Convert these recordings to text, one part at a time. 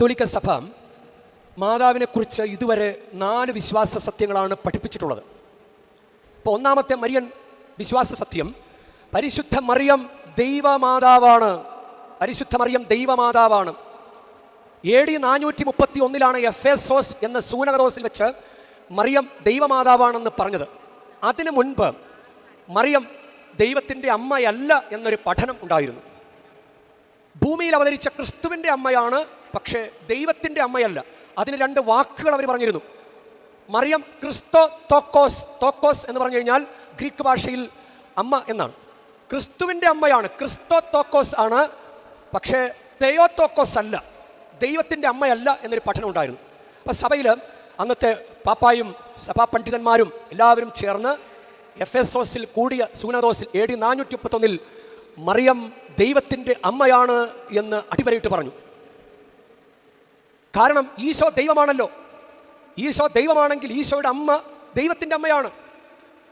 കത്തോലിക്ക സഭ മാതാവിനെക്കുറിച്ച് ഇതുവരെ നാല് വിശ്വാസ സത്യങ്ങളാണ് പഠിപ്പിച്ചിട്ടുള്ളത്. ഇപ്പോൾ ഒന്നാമത്തെ മരിയൻ വിശ്വാസ സത്യം പരിശുദ്ധ മറിയം ദൈവമാതാവാണ്. പരിശുദ്ധ മറിയം ദൈവമാതാവാണ്. എ ഡി നാനൂറ്റി മുപ്പത്തി ഒന്നിലാണ് എഫ് എസ് സോസ് എന്ന സൂനകദോസിൽ വെച്ച് മറിയം ദൈവമാതാവാണെന്ന് പറഞ്ഞത്. അതിനു മുൻപ് മറിയം ദൈവത്തിന്റെ അമ്മയല്ല എന്നൊരു പഠനം ഉണ്ടായിരുന്നു. ഭൂമിയിൽ അവതരിച്ച ക്രിസ്തുവിന്റെ അമ്മയാണ് പക്ഷേ ദൈവത്തിന്റെ അമ്മയല്ല. അതിന് രണ്ട് വാക്കുകൾ അവർ പറഞ്ഞിരുന്നു. മറിയം ക്രിസ്തോ തോക്കോസ് തോക്കോസ് എന്ന് പറഞ്ഞു കഴിഞ്ഞാൽ ഗ്രീക്ക് ഭാഷയിൽ അമ്മ എന്നാണ്. ക്രിസ്തുവിന്റെ അമ്മയാണ്. ക്രിസ്തോ തോക്കോസ് ആണ്. പക്ഷേ തെയോ തോക്കോസ് അല്ല. ദൈവത്തിന്റെ അമ്മയല്ല എന്നൊരു പഠനം ഉണ്ടായിരുന്നു. അപ്പം സഭയിൽ അന്നത്തെ പാപ്പായും സഭാ പണ്ഡിതന്മാരും എല്ലാവരും ചേർന്ന് എഫ് എസ് ഓസിൽ കൂടിയ സൂനദോസിൽ എ ഡി നാനൂറ്റി മുപ്പത്തൊന്നിൽ മറിയം ദൈവത്തിന്റെ അമ്മയാണ് എന്ന് അടിവരയിട്ട് പറഞ്ഞു. കാരണം ഈശോ ദൈവമാണല്ലോ. ഈശോ ദൈവമാണെങ്കിൽ ഈശോയുടെ അമ്മ ദൈവത്തിന്റെ അമ്മയാണ്.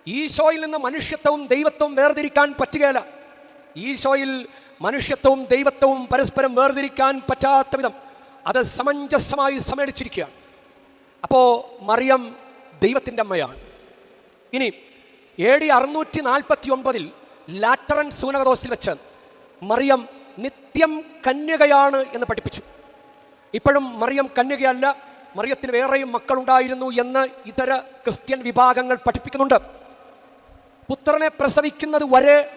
ഈശോയിൽ നിന്ന് മനുഷ്യത്വവും ദൈവത്വവും വേർതിരിക്കാൻ പറ്റുകയില്ല. ഈശോയിൽ മനുഷ്യത്വവും ദൈവത്വവും പരസ്പരം വേർതിരിക്കാൻ പറ്റാത്ത വിധം അത് സമഞ്ജസമായി സമേടിച്ചിരിക്കുകയാണ് അപ്പോൾ മറിയം ദൈവത്തിന്റെ അമ്മയാണ്. ഇനി എ ഡി അറുന്നൂറ്റി നാൽപ്പത്തി ഒമ്പതിൽ ലാറ്ററൻ സൂനകദോസിൽ വെച്ച് മറിയം നിത്യം കന്യകയാണ് എന്ന് പഠിപ്പിച്ചു. ഇപ്പോഴും മറിയം കന്യകയല്ല മറിയത്തിന് വേറെയും മക്കളുണ്ടായിരുന്നു എന്ന് ഇതര ക്രിസ്ത്യൻ വിഭാഗങ്ങൾ പഠിപ്പിക്കുന്നുണ്ട്. പുത്രനെ പ്രസവിക്കുന്നത് വരെ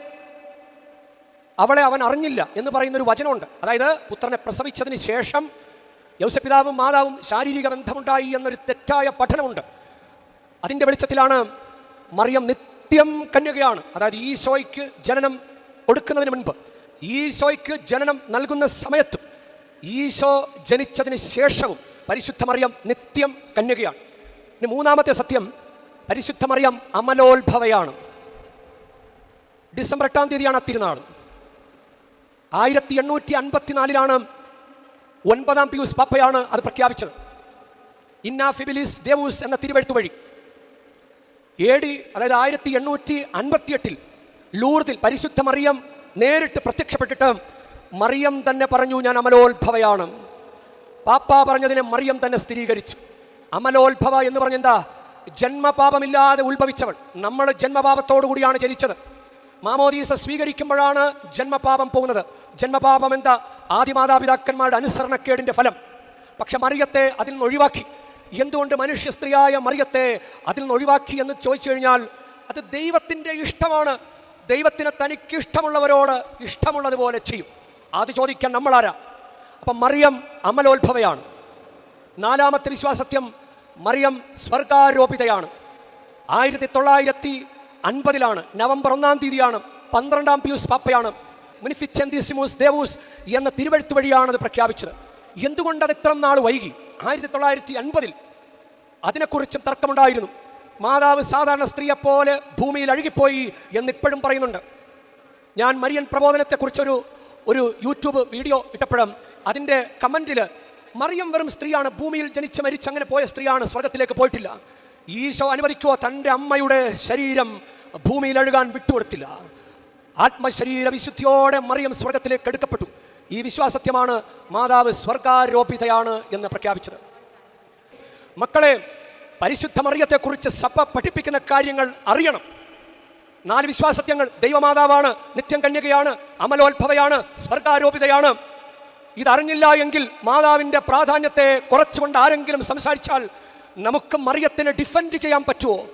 അവളെ അവൻ അറിഞ്ഞില്ല എന്ന് പറയുന്ന ഒരു വചനമുണ്ട്. അതായത് പുത്രനെ പ്രസവിച്ചതിന് ശേഷം യൗസപിതാവും മാതാവും ശാരീരിക ബന്ധമുണ്ടായി എന്നൊരു തെറ്റായ പഠനമുണ്ട്. അതിന്റെ വെളിച്ചത്തിലാണ് മറിയം നിത്യം കന്യകയാണ്. അതായത് ഈശോയ്ക്ക് ജനനം കൊടുക്കുന്നതിന് മുൻപ്. ഈശോയ്ക്ക് ജനനം നൽകുന്ന സമയത്തും ഈശോ ജനിച്ചതിന് ശേഷവും പരിശുദ്ധ മറിയം നിത്യം കന്യകയാണ്. ഇനി മൂന്നാമത്തെ സത്യം പരിശുദ്ധ മറിയം അമലോത്ഭവയാണ്. ഡിസംബർ എട്ടാം തീയതിയാണ് ആ തിരുനാൾ. ആയിരത്തി എണ്ണൂറ്റി അൻപത്തിനാലിലാണ് ഒൻപതാം പിയൂസ് പാപ്പയാണ് അത് പ്രഖ്യാപിച്ചത്. ഇന്നാ ഫിബിലിസ് ദേവൂസ് എന്ന തിരുവഴുത്തു വഴി എ ഡി അതായത് ആയിരത്തി എണ്ണൂറ്റി അൻപത്തിയെട്ടിൽ ലൂർദിൽ പരിശുദ്ധമറിയം നേരിട്ട് പ്രത്യക്ഷപ്പെട്ടിട്ട് മറിയം തന്നെ പറഞ്ഞു ഞാൻ അമലോത്ഭവയാണ്. പാപ്പ പറഞ്ഞതിനെ മറിയം തന്നെ സ്ഥിരീകരിച്ചു. അമലോത്ഭവ എന്ന് പറഞ്ഞെന്താ ജന്മപാപമില്ലാതെ ഉത്ഭവിച്ചവൾ. നമ്മൾ ജന്മപാപത്തോടു കൂടിയാണ് ജനിച്ചത്. മാമോദീസ സ്വീകരിക്കുമ്പോഴാണ് ജന്മപാപം പോകുന്നത്. ജന്മപാപം എന്താ? ആദിമാതാപിതാക്കന്മാരുടെ അനുസരണക്കേടിന്റെ ഫലം. പക്ഷെ മറിയത്തെ അതിൽ നിന്ന് ഒഴിവാക്കി. എന്തുകൊണ്ട് മനുഷ്യ സ്ത്രീയായ മറിയത്തെ അതിൽ നിന്ന് ഒഴിവാക്കി എന്ന് ചോദിച്ചു കഴിഞ്ഞാൽ അത് ദൈവത്തിന്റെ ഇഷ്ടമാണ്. ദൈവത്തിന് തനിക്കിഷ്ടമുള്ളവരോട് ഇഷ്ടമുള്ളതുപോലെ ചെയ്യും. അത് ചോദിക്കാൻ നമ്മളാരാ? അപ്പം മറിയം അമലോത്ഭവയാണ്. നാലാമത്തെ വിശ്വാസത്യം മറിയം സ്വർഗാരോപിതയാണ്. ആയിരത്തി തൊള്ളായിരത്തി അൻപതിലാണ് നവംബർ ഒന്നാം തീയതിയാണ് പന്ത്രണ്ടാം പിയൂസ് പാപ്പയാണ് മുനിഫിച്ചന്തിസിമൂസ് ദേവൂസ് എന്ന തിരുവഴുത്ത് വഴിയാണത് പ്രഖ്യാപിച്ചത്. എന്തുകൊണ്ട് അത് ഇത്ര നാൾ വൈകി? ആയിരത്തി തൊള്ളായിരത്തി അൻപതിൽ അതിനെക്കുറിച്ചും തർക്കമുണ്ടായിരുന്നു. മാതാവ് സാധാരണ സ്ത്രീയെപ്പോലെ ഭൂമിയിൽ അഴുകിപ്പോയി എന്നിപ്പോഴും പറയുന്നുണ്ട്. ഞാൻ മരിയൻ പ്രബോധനത്തെക്കുറിച്ചൊരു ഒരു യൂട്യൂബ് വീഡിയോ ഇട്ടപ്പോഴും അതിന്റെ കമന്റിൽ മറിയം വെറും സ്ത്രീയാണ് ഭൂമിയിൽ ജനിച്ച് മരിച്ച് അങ്ങനെ പോയ സ്ത്രീയാണ് സ്വർഗത്തിലേക്ക് പോയിട്ടില്ല. ഈശോ അനുവദിക്കുവോ തന്റെ അമ്മയുടെ ശരീരം ഭൂമിയിൽ അഴുകാൻ വിട്ടുകൊടുത്തില്ല. ആത്മശരീര വിശുദ്ധിയോടെ മറിയം സ്വർഗത്തിലേക്ക് എടുക്കപ്പെട്ടു. ഈ വിശ്വാസത്യമാണ് മാതാവ് സ്വർഗാരോപിതയാണ് എന്ന് പ്രഖ്യാപിച്ചത്. മക്കളെ പരിശുദ്ധ മറിയത്തെക്കുറിച്ച് സഭ പഠിപ്പിക്കുന്ന കാര്യങ്ങൾ അറിയണം. നാല് വിശ്വാസത്യങ്ങൾ. ദൈവമാതാവാണ് നിത്യം കന്യകയാണ് അമലോത്ഭവയാണ് സ്വർഗാരോപിതയാണ്. ഇതറിഞ്ഞില്ല എങ്കിൽ മാതാവിന്റെ പ്രാധാന്യത്തെ കുറച്ചുകൊണ്ട് ആരെങ്കിലും സംസാരിച്ചാൽ നമുക്ക് മറിയത്തിനെ ഡിഫെൻഡ് ചെയ്യാൻ പറ്റുമോ